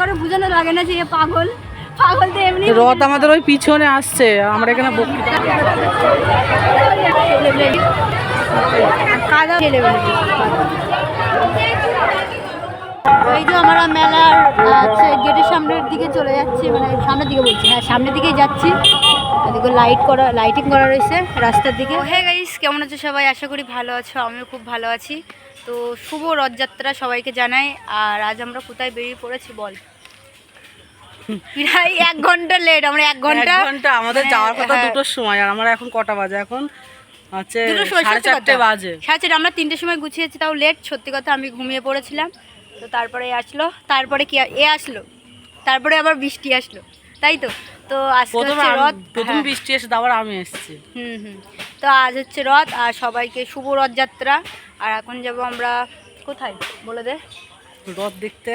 করে বোঝানো লাগে না যে এ পাগল। পাগল তো এমনি রথ আমাদের ওই পিছনে আসছে আমরা এখানে কাদা। এই যে আমরা মেলার গেটের সামনের দিকে চলে যাচ্ছি মানে সামনের দিকে বলছি হ্যাঁ সামনের দিকেই যাচ্ছি। এদিকে লাইট করা লাইটিং করা রয়েছে রাস্তার দিকে। হ্যাঁ গাইস কেমন আছো সবাই? আশা করি ভালো আছো আমিও খুব ভালো আছি। তো শুভ রথযাত্রা সবাইকে জানাই আর আজ আমরা কোথায় বেরিয়ে পড়েছি বল? প্রায় এক ঘণ্টা লেট আমরা এক ঘণ্টা ঘণ্টা আমাদের হ্যাঁ, যাওয়ার কথা হ্যাঁ। দুটোর সময় আর আমরা এখন কটা বাজে এখন? হচ্ছে সাড়ে চারটে বাজে। সাড়ে চারটে আমরা তিনটের সময় গুছিয়েছি তাও লেট সত্যি কথা আমি ঘুমিয়ে পড়েছিলাম। তো তারপরে আসলো তারপরে কি এ আসলো? তারপরে আবার বৃষ্টি আসলো তাই তো? তো আজকে হচ্ছে রথ প্রথম হ্যাঁ, বৃষ্টি এসে তারপর আমি এসেছি। হুম হুম। তো আজ হচ্ছে রথ আর সবাইকে শুভ রথযাত্রা। আর এখন যাব আমরা কোথায়? বলে দে। রথ দেখতে।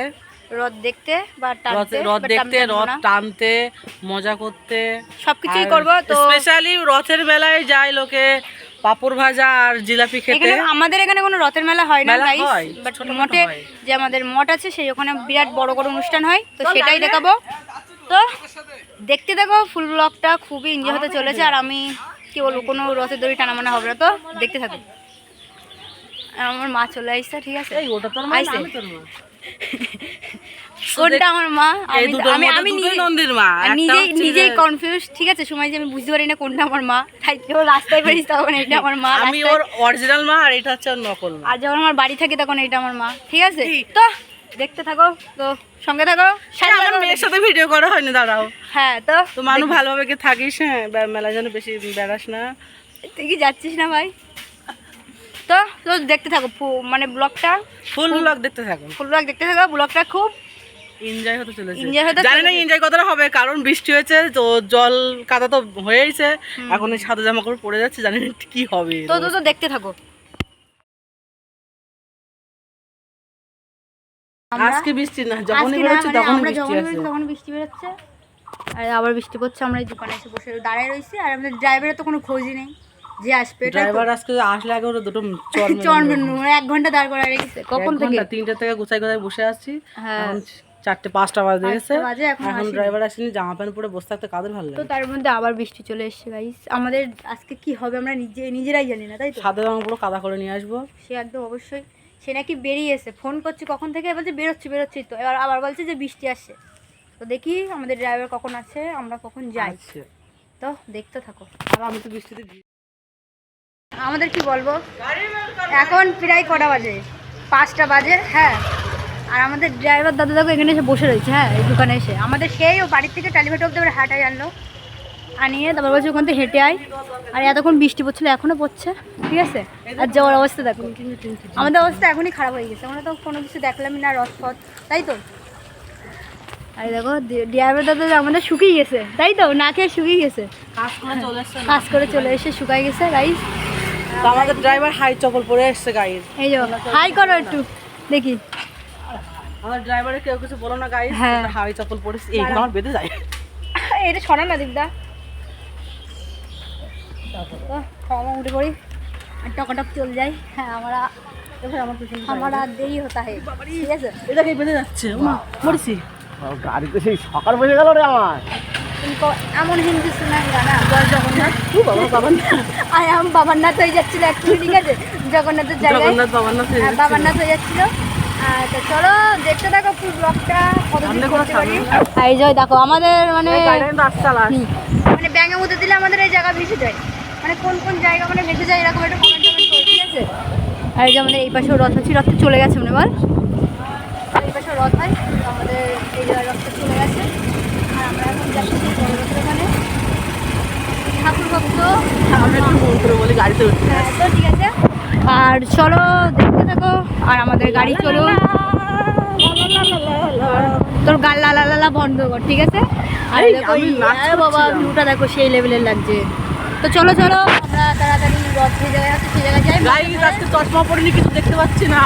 রথ দেখতে বা রথ টানতে রথ দেখতে রথ টানতে মজা করতে। সবকিছুই করব তো স্পেশালি রথের বেলায় যায় লোকে পাপড় ভাজা আর জিলাপি খেতে। আমাদের এখানে কোনো রথের মেলা হয় না মেলা গাইস বাট মঠে যে আমাদের মঠ আছে সেই ওখানে বিরাট বড় বড় অনুষ্ঠান হয় তো সেটাই দেখাবো। তো দেখতে দেখো ফুল ব্লগটা খুবই এনজয় হতে চলেছে আর আমি কি বলব কোনো রথের দড়ি টানা মানা হবে না তো দেখতে থাকো। আর আমার মা চলে আসছে ঠিক আছে? এই ওটা তোর মা আমি তোর মা। কোনটা আমার মা আমি আমি আমি নন্দীর মা নিজেই নিজেই কনফিউজ ঠিক আছে? সময় যে আমি বুঝতে পারি না কোনটা আমার মা তাই যখন রাস্তায় বেরিয়েছি তখন এটা আমার মা আমি ওর অরিজিনাল মা আর এটা হচ্ছে নকল মা। আর যখন আমার বাড়ি থাকে তখন এটা আমার মা ঠিক আছে? তো দেখতে থাকো তো সঙ্গে থাকো আমার। মেয়ের সাথে ভিডিও করা হয়নি দাঁড়াও। হ্যাঁ তো তো মানুষ ভালোভাবে কি থাকিস হ্যাঁ মেলা যেন বেশি বেড়াস না। তুই কি যাচ্ছিস না ভাই? তো তো দেখতে থাকো মানে ব্লগটা ফুল ব্লগ দেখতে থাকুন ফুল ব্লগ দেখতে থাকো ব্লগটা খুব এনজয় হতে চলেছে। Enjoy হতে জানি না এনজয় কতটা হবে কারণ বৃষ্টি হয়েছে তো জল কাদা তো হয়েইছে। এখন এই সাদা জামা কাপড় পরে যাচ্ছে জানি না কি হবে। তো তো দেখতে থাকো। আজকে বৃষ্টি না যখনই বেরোচ্ছে মানে বৃষ্টি আছে। তখন বৃষ্টি বেরোচ্ছে। আর আবার বৃষ্টি পড়ছে আমরা এই দোকানে এসে বসে দাঁড়ায় রয়েছি আর আমাদের ড্রাইভারের তো কোনো খোঁজই নেই। যে আসবে। ড্রাইভার আজকে আসলে আগে ওরা দুটো চর মেরে চর দেবে। মেনু, এক ঘণ্টা দাঁড় করা রেখেছে। কখন থেকে? ঘণ্টা, তিনটে থেকে গুছাই গুছাই বসে আছি। হ্যাঁ। চারটে পাঁচটা বাজে গেছে এখনও ড্রাইভার আসেনি জামা প্যান্ট পরে বসে থাকতে কাদের ভালো তো তার মধ্যে আবার বৃষ্টি চলে এসেছে গাইস আমাদের আজকে কি হবে আমরা নিজে নিজেরাই জানি না তাই তো? সাদা জামা পুরো কাদা করে নিয়ে আসব। সে একদম অবশ্যই। সে নাকি বেরিয়েছে ফোন করছি কখন থেকে বলছে বেরোচ্ছি বেরোচ্ছি তো। এবার আবার বলছে যে বৃষ্টি আসছে। তো দেখি আমাদের ড্রাইভার কখন আছে আমরা কখন যাই। আচ্ছা। তো দেখতে থাকো। আর আমি তো বৃষ্টিতে আমাদের কি বলব? এখন প্রায় কটা বাজে। পাঁচটা বাজে হ্যাঁ। আর আমাদের ড্রাইভার দাদা দেখো এখানে এসে বসে রয়েছে হ্যাঁ এই দোকানে এসে। আমাদের সেই ও বাড়ির থেকে টালিঘাট অব্দি এবার হাঁটাই আনলো। আনিয়ে তারপর বলছে ওখান থেকে হেঁটে আয়। আর এতক্ষণ বৃষ্টি পড়ছিল এখনও পড়ছে ঠিক আছে? আর যাওয়ার অবস্থা দেখো। আমাদের অবস্থা এখনই খারাপ হয়ে গেছে। আমরা তো কোনো কিছু দেখলামই না রথ ফথ তাই তো? আর দেখো ড্রাইভার দাদা আমাদের শুকিয়ে গেছে তাই তো? না খেয়ে শুকিয়ে গেছে। কাজ করে চলে কাজ করে চলে এসে শুকাই গেছে রাইস তো আমাদের ড্রাইভার হাই চপল পরে এসছে গাড়ির। এই যে হাই করো একটু দেখি। আমার ড্রাইভারে কেউ কিছু বলো না গাড়ি হ্যাঁ। হাই চপল পরেছে এই আমার বেঁধে যায় এটা সরা না দিকদা। খাওয়া উঠে পড়ি আর টকাটক চল যাই। হ্যাঁ আমরা আমার আর দেরি হতা হে ঠিক আছে? এটাকে বেঁধে যাচ্ছে। মরেছি। গাড়িতে সেই সকাল বসে গেল রে আমার। ইনকো এমন হিন্দি শোনান গানা জয় জগন্নাথ। বাবা বাবান্নাথ আয় আম বাবারনাথ হয়ে যাচ্ছিল একটু ঠিক আছে? জগন্নাথের জায়গায়। বাবান্নাথ হয়ে হ্যাঁ, যাচ্ছিল। আর তো চলো দেখতে থাকো ফুল ব্লগটা কতদিন করতে পারি? এই যে দেখো আমাদের মানে কিন্তু। মানে ব্যাঙের মধ্যে দিলে আমাদের এই জায়গা ভেসে যায়। মানে কোন কোন জায়গা মানে ভেসে যায় এরকম একটা কমেন্ট ঠিক আছে? আর এই যে আমাদের এই পাশেও রথ আছে রথটা চলে গেছে মনে বল এই পাশে রথ হয় আমাদের এই জায়গায় রথটা চলে গেছে আর আমরা এখন যাচ্ছি বড় রথের ওখানে ঠাকুর ভক্ত আমি একটু ফোন করে বলি গাড়িতে উঠতে হ্যাঁ তো ঠিক আছে আর চলো দেখতে থাকো আর আমাদের গাড়ি চলো। তোর গাল লালা লালা বন্ধ কর ঠিক আছে? আর আরে বাবা ভিউটা দেখো সেই লেভেলের লাগছে। তো চলো চলো আমরা তাড়াতাড়ি রথ যে জায়গায় আছে সেই জায়গায় যাই। গাড়ি আজকে চশমা পরিনি কিছু দেখতে পাচ্ছি না।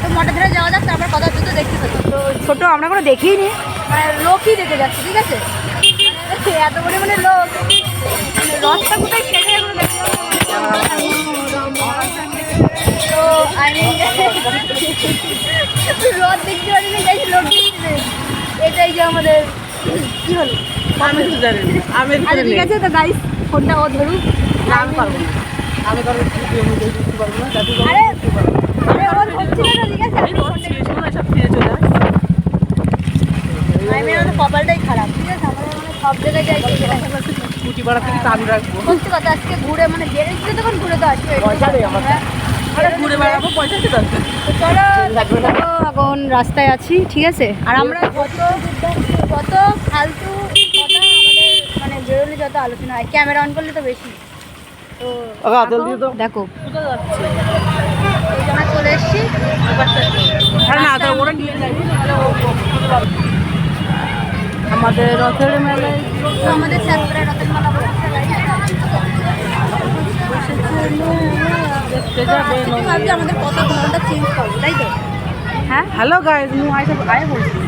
তো মোটর ধরে যাওয়া যাক তারপর কথা দেখতে পাচ্ছি তো ছোট আমরা কোনো দেখিই নি মানে লোকই দেখে যাচ্ছে ঠিক আছে? এত পরিমাণে লোক মানে রথটা কোথায় দেখতে তো আমি রথ দেখতে পারি না যাই লোক দেখতে এই যে আমাদের কি হলো আমি তো জানি। আমি আচ্ছা ঠিক আছে তো গাইস ফোনটা ও ধরুক আমি পারব আমি কারণ দিতে পারব না আরে আরে ও ধরছিল না ঠিক আছে আমি ধরছি শোনো সব ফিরে চলে আস আমি আমাদের কপালটাই খারাপ ঠিক আছে মানে সব জায়গায় যাই স্কুটি ভাড়া থেকে টান রাখব। সত্যি কথা আজকে ঘুরে মানে বেড়েছিল তখন ঘুরে তো আসবে। পয়সা নেই আমার। ঘুরে বেড়াবো পয়সা দরকার? চলো দেখো, এখন রাস্তায় আছি ঠিক আছে? আর আমরা যত যত ফালতু কথা আমাদের মানে বেরোলে যত আলোচনা হয় ক্যামেরা অন করলে তো বেশি। তো। দেখো চলে এসেছি। আমাদের রথের মেলায়? আমাদের দেখতে যাবে আমাদের কত ঘণ্টা চেঞ্জ করব তাই তো? হ্যাঁ? হ্যালো গাইজ মু আয় বলছি।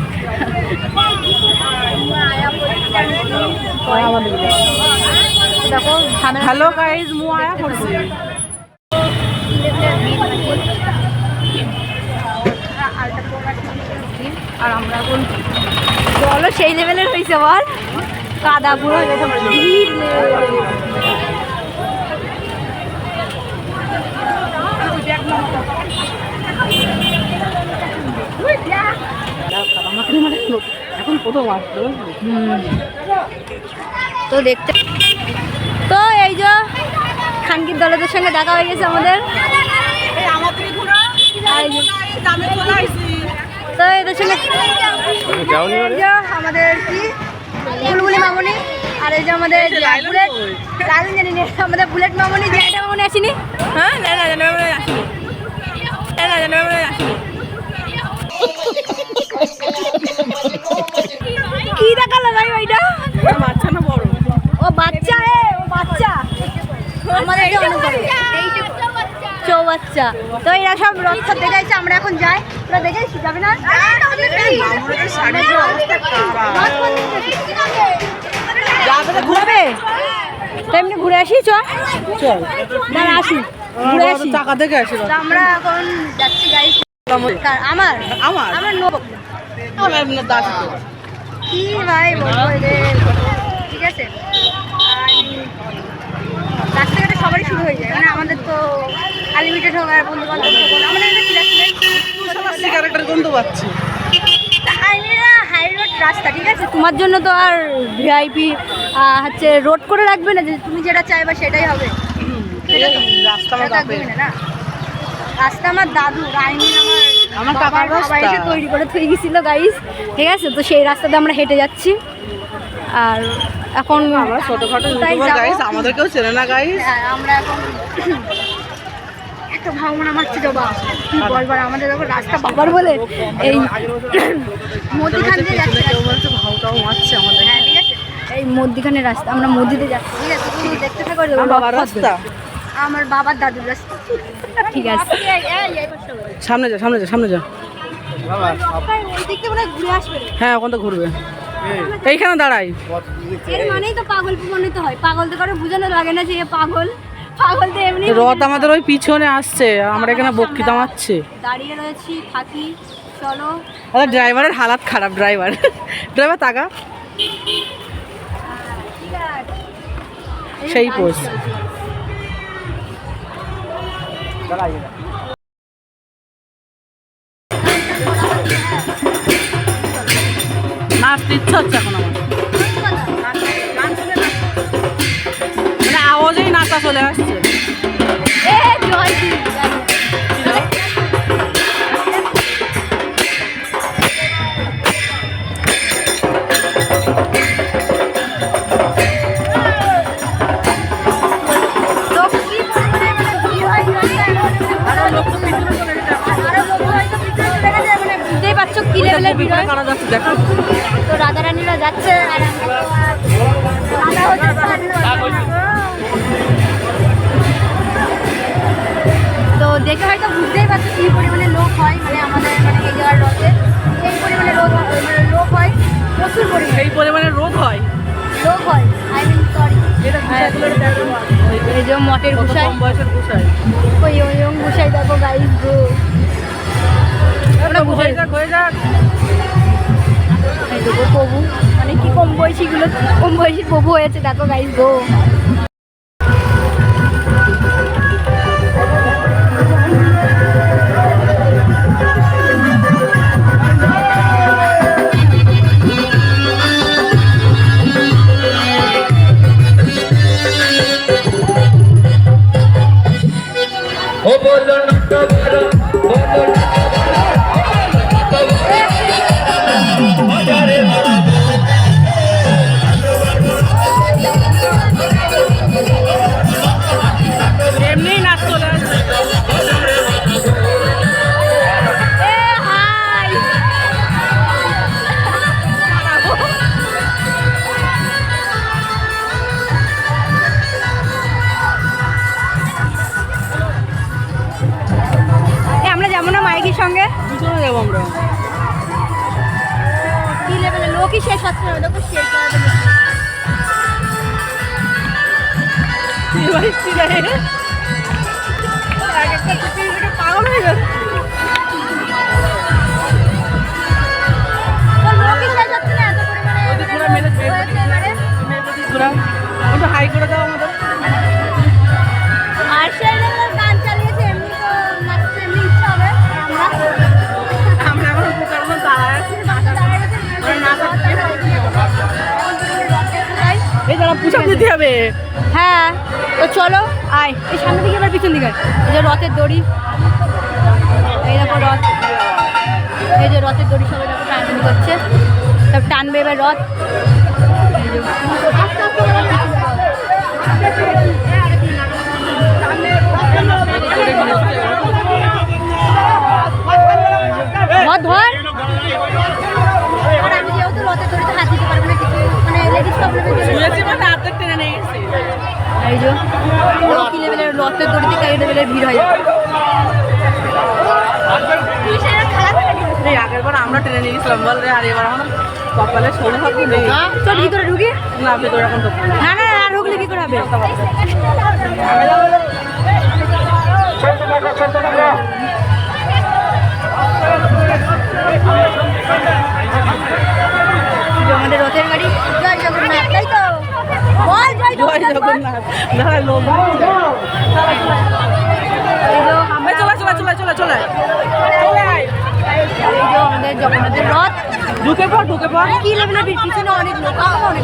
দেখো হ্যালো গাইজ মু আয়া বলছি। আর আমরা এখন জলও সেই লেভেলের হয়েছে বল। কাদা পুরো এখন প্রথম আসতো তো দেখতে তো এই যে খানকির দলদের সঙ্গে দেখা হয়ে গেছে আমাদের। তো এদের সঙ্গে যাওনি আমাদের কি? বুলবুলি মামনি আর এই যে আমাদের বুলেট লালন জানি না আমাদের বুলেট মামনি আসেনি? হ্যাঁ না না না না আসিনি। না না না না আসিনি। কি দেখাল ভাই ওইটা? বাচ্চা না বড়? ও বাচ্চা এ ও বাচ্চা। আমাদের অনেক বড়। চৌ তো এরা সব রথ দেখাইছে আমরা এখন যাই। তোরা দেখেছি যাবে না? ঘুরবে? তো এমনি ঘুরে আসি চল। দাঁড়া আসি। ঘুরে আসি। টাকা দেখে আসি আমরা এখন যাচ্ছি গাড়ি আমার? আমার? আমার কি ভাই বলব ঠিক আছে? রাস্তাঘাটে সবারই শুরু হয়ে যায়। মানে আমাদের তো আনলিমিটেড হোক আর বন্ধু বান্ধব হোক আমাদের সিগারেটের গন্ধ পাচ্ছি। রাস্তা ঠিক আছে? তোমার জন্য তো আর ভিআইপি হচ্ছে রোড করে রাখবে না যে তুমি যেটা চাইবা সেটাই হবে। রাস্তা আমার দাদু আমার বাবা এসে তৈরি করে থয়ে গেছিল গাইস ঠিক আছে? তো সেই রাস্তাতে আমরা হেঁটে যাচ্ছি। আর এখন আমরা ছোটখাটো গাইস আমাদেরকেও চেনে না গাইস হ্যাঁ, আমরা এখন একটা ভাবনা মারছে জবা কি বলবার আমাদের যখন রাস্তা বাবার বলে এই মধ্যখান দিয়ে যাচ্ছে ভাউটাও মারছে আমাদের। হ্যাঁ ঠিক আছে। এই মধ্যখানে রাস্তা আমরা মধ্যে যাচ্ছি ঠিক আছে? তুমি দেখতে থাকো বাবার রাস্তা? আমার বাবার দাদুর রাস্তা। ঠিক আছে। সামনে যা সামনে যা সামনে যা। মনে হয় ঘুরে আসবে হ্যাঁ ওখান থেকে ঘুরবে। এইখানে দাঁড়াই। এর মানেই তো পাগল প্রমাণিত হয়। পাগল তো কারও বোঝানো লাগে না যে এ পাগল। রথ আমাদের ওই পিছনে আসছে আমরা এখানে বক্তৃতা মারছে দাঁড়িয়ে রয়েছি থাকি চলো। আরে ড্রাইভারের হালাত খারাপ ড্রাইভার। ড্রাইভার আছে। এই সেই পোস্ট। নাচতে ইচ্ছা হচ্ছে এখন আমার। কারা যাচ্ছে? দেখো। তো রাধারানীরা যাচ্ছে আর আমরা দেখে হয়তো বুঝতেই পারছ কি পরিমাণে লোক হয় মানে আমাদের মানে এই জায়গার রথে। এই পরিমাণে হয় মানে লোক হয় প্রচুর পরিমাণে। এই পরিমাণে রোদ হয়? লোক হয় আই মিন সরি এই যে মটের গুসাই। বয়সের গুছাই ওই ওই গুসাই দেখো গাইস গো। হয়ে যাক হয়ে যাক। ববু মানে কি কম বয়সীগুলো কম বয়সী ববু হয়েছে দেখো গাইস গো। ও বলো পুষাপ দিতে হবে। হ্যাঁ তো চলো আয়। এই সামনে দিকে এবার পিছন দিকে। এই যে রথের দড়ি। এই দেখো রথ। এই যে রথের দড়ি সবাই দেখো টানাটানি করছে। সব টানবে এবার রথ। ধর আমি যেহেতু রথের দড়িতে হাত দিতে পারব না মানে লেডিস প্রবলেমের জন্য শুয়েছি মানে হাতের টেনে নিয়ে গেছি। এই যে কি লেভেলের রথের দড়িতে কাই লেভেলের ভিড় হয়। আগের বার আমরা টেনে নিয়ে গেছিলাম বল রে আর এবার আমাদের কপালে সৌভাগ্য নেই। চল ভিতরে ঢুকি। না ভেতরে এখন তো না। না না ঢুকলে কি করে হবে। এই যে আমাদের রথের গাড়ি জয় জগন্নাথ তাই তো? বল জয় জগন্নাথ বল। জগন্নাথ দাঁড়া লোক এই যে আমরা চলে চলে চলে চলে। চলে আমাদের জগন্নাথের রথ। ঢুকে পড় ঢুকে পড়। কি ভিড় পিছনে অনেক লোক অনেক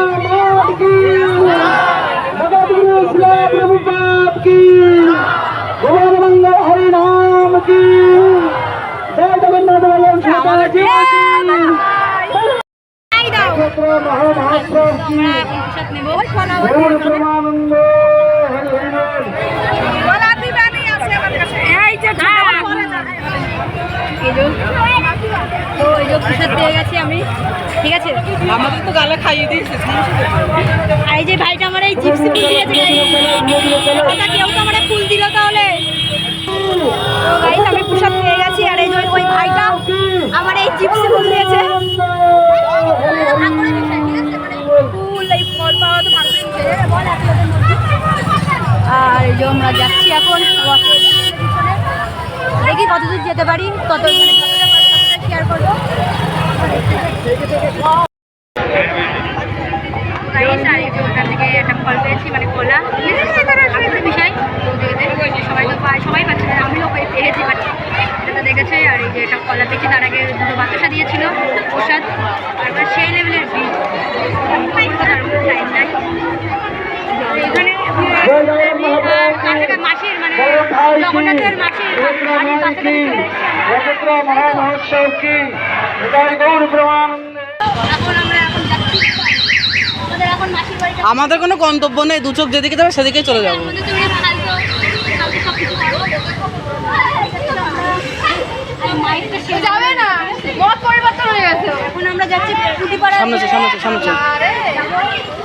আমি ঠিক আছে আমাদের তো গালে খাইয়ে দিয়েছে আর এই যে ভাইটা আমার এই চিপস ফুল তো ফুল দিল তাহলে? যাচ্ছি এখন। দেখি কতদূর যেতে পারি তত শেয়ার করব। আর একটা পেয়েছি মানে বিষয় সবাই তো পায়, সবাই আমিও এটা দেখেছে, আর এই যে এটা কলা পেয়েছি, তার আগে দুটো বাতাসা দিয়েছিল, প্রসাদ তারপর সেই লেভেলের ভিড় কলকাতার টাইম নাই তো এখানে কাছাকাছি আমাদের কোনো গন্তব্য নেই দু চোখ যেদিকে যাবে সেদিকে চলে যাব। সামনে সামনে সামনে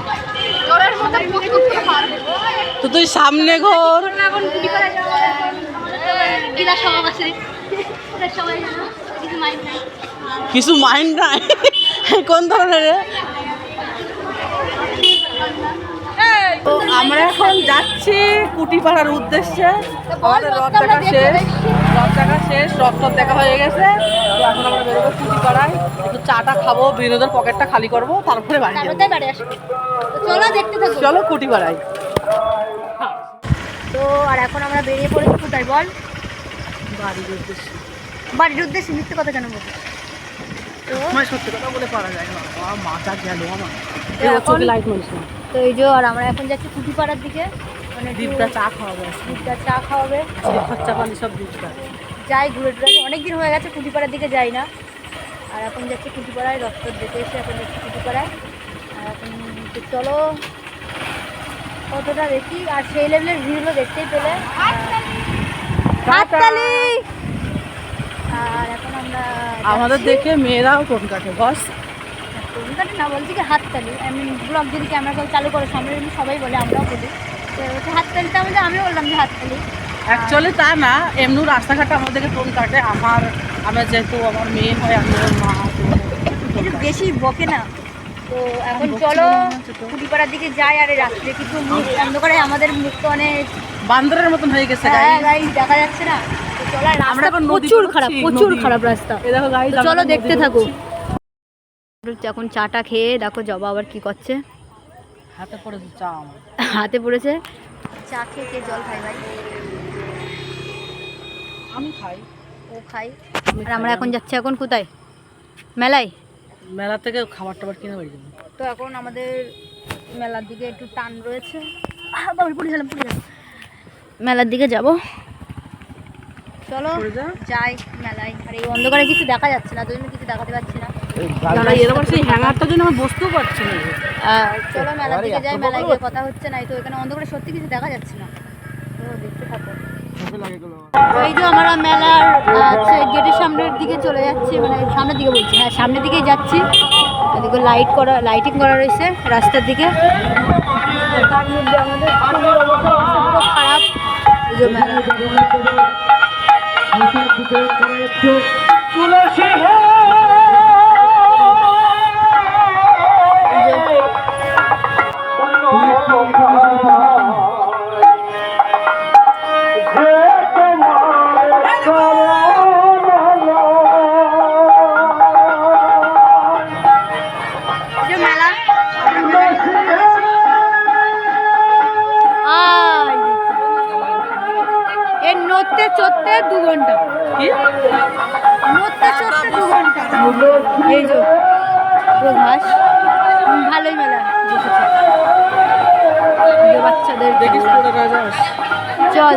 তো তুই সামনে ঘর। কিছু মাইন্ড নাই। কিছু মাইন্ড নাই? কোন ধরনের তো আমরা এখন যাচ্ছি কুটিপাড়ার উদ্দেশ্যে। আমাদের রথ দেখা শেষ। রথ দেখা শেষ রথ টথ দেখা হয়ে গেছে। তো এখন আমরা বেরোবো কুটিপাড়ায় একটু চাটা খাব বিনোদের পকেটটা খালি করব তারপরে বাড়ি চলো দেখতে থাকো। চলো কুটিপাড়ায় তো আর এখন আমরা বেরিয়ে পড়েছি কোথায় বল? বাড়ির উদ্দেশ্যে। বাড়ির উদ্দেশ্যে মিথ্যে কথা কেন বলছিস তো সত্যি কথা বলে পারা যায় না। মাথা গেল আমার। এবার এখন- চোখে লাইট তো এই যে আর আমরা এখন যাচ্ছি কুটিপাড়ার দিকে। মানে চা খাওয়াবে। চা খাওয়াবে খরচা পানি সব যাই ঘুরে টুরে অনেক দিন হয়ে গেছে কুটিপাড়ার দিকে যাই না। আর এখন যাচ্ছি কুটিপাড়ায় রক্ত দেখে এসে এখন যাচ্ছি কুটিপাড়ায়। আর এখন চলো কতটা দেখি আর সেই লেভেলের ভিড়গুলো দেখতেই পেলে। হাততালি! আর এখন আমরা আমাদের দেখে মেয়েরাও টোন কাটে বস। কোনটাতে না বলছি কি হাততালি। আমি ব্লগ যদি ক্যামেরা চালু করে সামনে সবাই বলে আমরাও বলি। তো হচ্ছে হাততালিটা আমাদের আমিও বললাম যে হাততালি। অ্যাকচুয়ালি তা না এমনি রাস্তাঘাটে আমাদেরকে টোন কাটে আমার আমার যেহেতু আমার মেয়ে হয় আমি মা বেশি বকে না। তো এখন চলো কুটিপাড়ার দিকে যাই আর রাত্রে কিছু মুখ অন্ধকারে আমাদের মুখ তো অনেক বান্দরের মতন হয়ে গেছে হ্যাঁ দেখা যাচ্ছে না। চলো আর আমরা রাস্তা এখন প্রচুর খারাপ প্রচুর খারাপ রাস্তা। চলো দেখতে থাকো। এখন চাটা খেয়ে দেখো জবা আবার কি করছে। হাতে পড়েছে চা আমার। হাতে পড়েছে? চা খেয়ে খেয়ে জল খাই ভাই? আমি খাই। ও খাই আর আমরা এখন যাচ্ছি এখন কোথায়? মেলায়? মেলা থেকে খাবার টাবার কিনে বাড়ি যাব। তো এখন আমাদের মেলার দিকে একটু টান রয়েছে। গেলাম পড়ে গেলাম। মেলার দিকে যাব। চলো যাই মেলায়। আর এই অন্ধকারে কিছু দেখা যাচ্ছে না ওই জন্য কিছু দেখাতে পারছি না। এরকম সেই হ্যাঙ্গারটার জন্য আমি বসতেও পারছি না। চলো মেলার দিকে যাই মেলায় গিয়ে কথা হচ্ছে না তো এখানে অন্ধকারে সত্যি কিছু দেখা যাচ্ছে না। তো দেখতে থাকো। এই যে আমরা মেলার গেটের সামনের দিকে চলে যাচ্ছি মানে সামনের দিকে বলছি হ্যাঁ সামনের দিকেই যাচ্ছি। এদিকে লাইট করা লাইটিং করা রয়েছে রাস্তার দিকে। খারাপ। মেলা। বাচ্চাদের চল।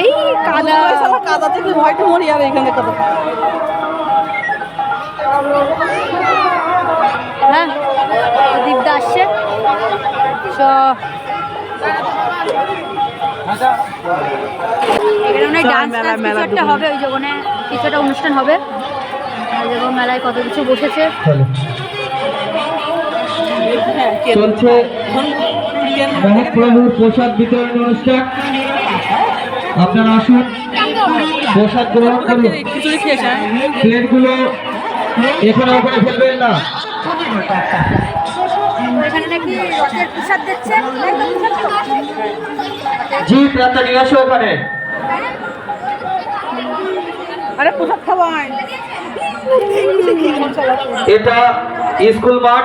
এই কাদা। কাদা থেকে ভয়টা মরি আর এখানে কাদা হ্যাঁ দীপদা আসছে। চ। এখানে ডান্স মেলা, টান্স কিছু একটা হবে ওই যখন কিছু একটা অনুষ্ঠান হবে। যখন মেলায় কত কিছু বসেছে। চলছে মহাপ্রভুর প্রসাদ বিতরণ অনুষ্ঠান। আপনারা আসুন প্রসাদ গ্রহণ করুন। হ্যাঁ? প্লেটগুলো এখানে ওখানে ফেলবেন না। তো এখানে নাকি রথের প্রসাদ দিচ্ছে। তাই তো প্রসাদ তো? জি প্রার্থনা নিয়ে আসো ওখানে। আরে প্রসাদ খাওয়াই এটা স্কুল মাঠ।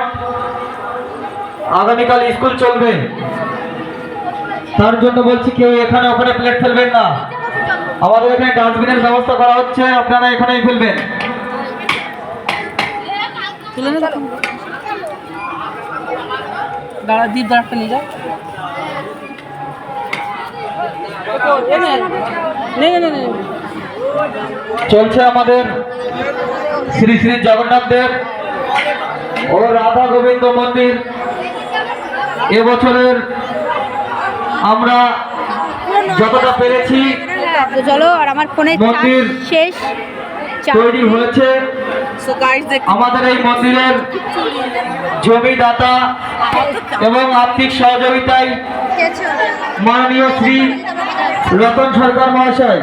আগামীকাল স্কুল চলবে। তার জন্য বলছি কেউ এখানে ওখানে প্লেট ফেলবেন না। আমাদের এখানে ডাস্টবিনের ব্যবস্থা করা হচ্ছে আপনারা এখানেই ফেলবেন। দাঁড়া দাঁড়াটা নিয়ে চলছে আমাদের শ্রী শ্রী জগন্নাথ দেব ও রাধা গোবিন্দ মন্দির। এবছরের আমরা যতটা পেরেছি চলো আর আমার ফোনে মন্দির শেষ। তৈরি হয়েছে। আমাদের এই মন্দিরের জমিদাতা এবং আর্থিক সহযোগিতায়? মাননীয় শ্রী রতন সরকার মহাশয়।